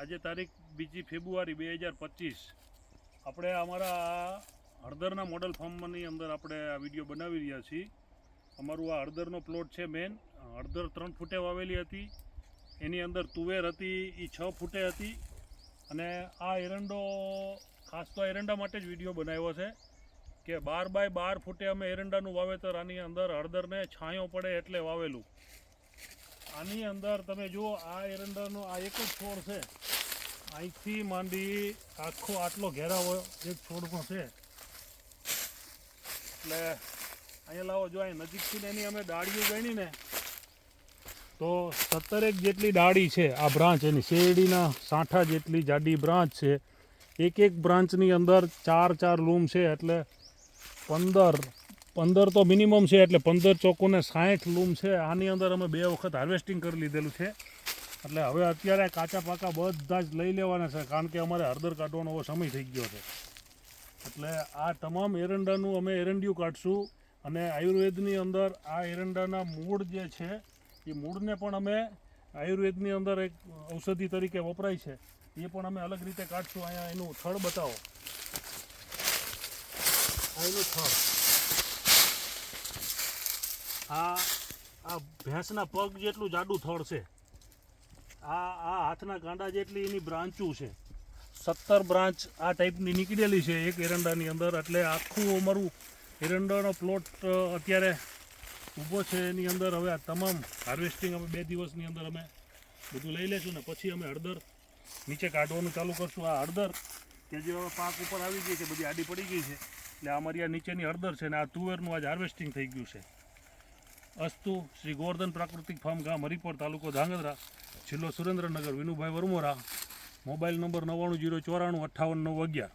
આજે તારીખ બીજી ફેબ્રુઆરી બે હજાર પચીસ. આપણે અમારા હળદરના મોડલ ફાર્મની અંદર આપણે આ વીડિયો બનાવી રહ્યા છીએ. અમારું આ હળદરનો પ્લોટ છે મેન. હળદર ત્રણ ફૂટે વાવેલી હતી. એની અંદર તુવેર હતી એ છ ફૂટે હતી. અને આ એરંડો, ખાસ તો એરંડા માટે જ વીડિયો બનાવ્યો છે કે બાર બાય બાર ફૂટે અમે એરંડાનું વાવેતર આની અંદર હળદરને છાંયો પડે એટલે વાવેલું. આની અંદર તમે જુઓ, આ એરંડાનો આ એક જ છોડ છે. અહીંથી માંડી આખો આટલો ઘેરાવો એક છોડનો છે. એટલે અહીંયા લાવો, જો અહીં નજીકથી ને એની અમે ડાળીઓ ગણીને, તો સત્તરેક જેટલી ડાળી છે આ બ્રાન્ચ, એની શેરડીના સાંઠા જેટલી જાડી બ્રાન્ચ છે. એક એક બ્રાન્ચની અંદર ચાર ચાર લૂમ છે, એટલે પંદર પંદર તો મિનિમમ છે એટલે પંદર ચોકોને સાઠ લૂમ છે. આની અંદર અમે બે વખત હાર્વેસ્ટિંગ કરી લીધેલું છે. એટલે હવે અત્યારે કાચા પાકા બધા જ લઈ લેવાના છે, કારણ કે અમારે હળદર કાઢવાનો એવો સમય થઈ ગયો છે. એટલે આ તમામ એરંડાનું અમે એરંડિયું કાઢશું અને આયુર્વેદની અંદર આ એરંડાના મૂળ જે છે, એ મૂળને પણ અમે આયુર્વેદની અંદર એક ઔષધિ તરીકે વપરાય છે. એ પણ અમે અલગ રીતે કાઢશું. અહીંયા એનું થળ બતાવો. આ એનું થડ. આ આ ભેંસના પગ જેટલું જાડું થળ છે. આ આ હાથના કાંડા જેટલી એની બ્રાન્ચું છે. સત્તર બ્રાન્ચ આ ટાઈપની નીકળેલી છે એક એરંડાની અંદર, એટલે આખું અમારું એરંડાનો પ્લોટ અત્યારે ઊભો છે એની અંદર. હવે આ તમામ હાર્વેસ્ટિંગ અમે બે દિવસની અંદર અમે બધું લઈ લેશું ને પછી અમે હળદર નીચે કાઢવાનું ચાલુ કરશું. આ હળદર કે જે હવે પાક ઉપર આવી ગઈ છે, બધી આડી પડી ગઈ છે. એટલે અમારી આ નીચેની હળદર છે ને આ તુવેરનું આજ હાર્વેસ્ટિંગ થઈ ગયું છે. અસ્તુ, શ્રી ગોવર્ધન પ્રાકૃતિક ફાર્મ ગામ હરિપોર તાલુકો ધાંગધ્રા, જિલ્લો સુરેન્દ્રનગર, વિનુભાઈ વરમોરા. મોબાઈલ નંબર નવ્વાણું જીરો ચોરાણું અઠ્ઠાવન નવ અગિયાર.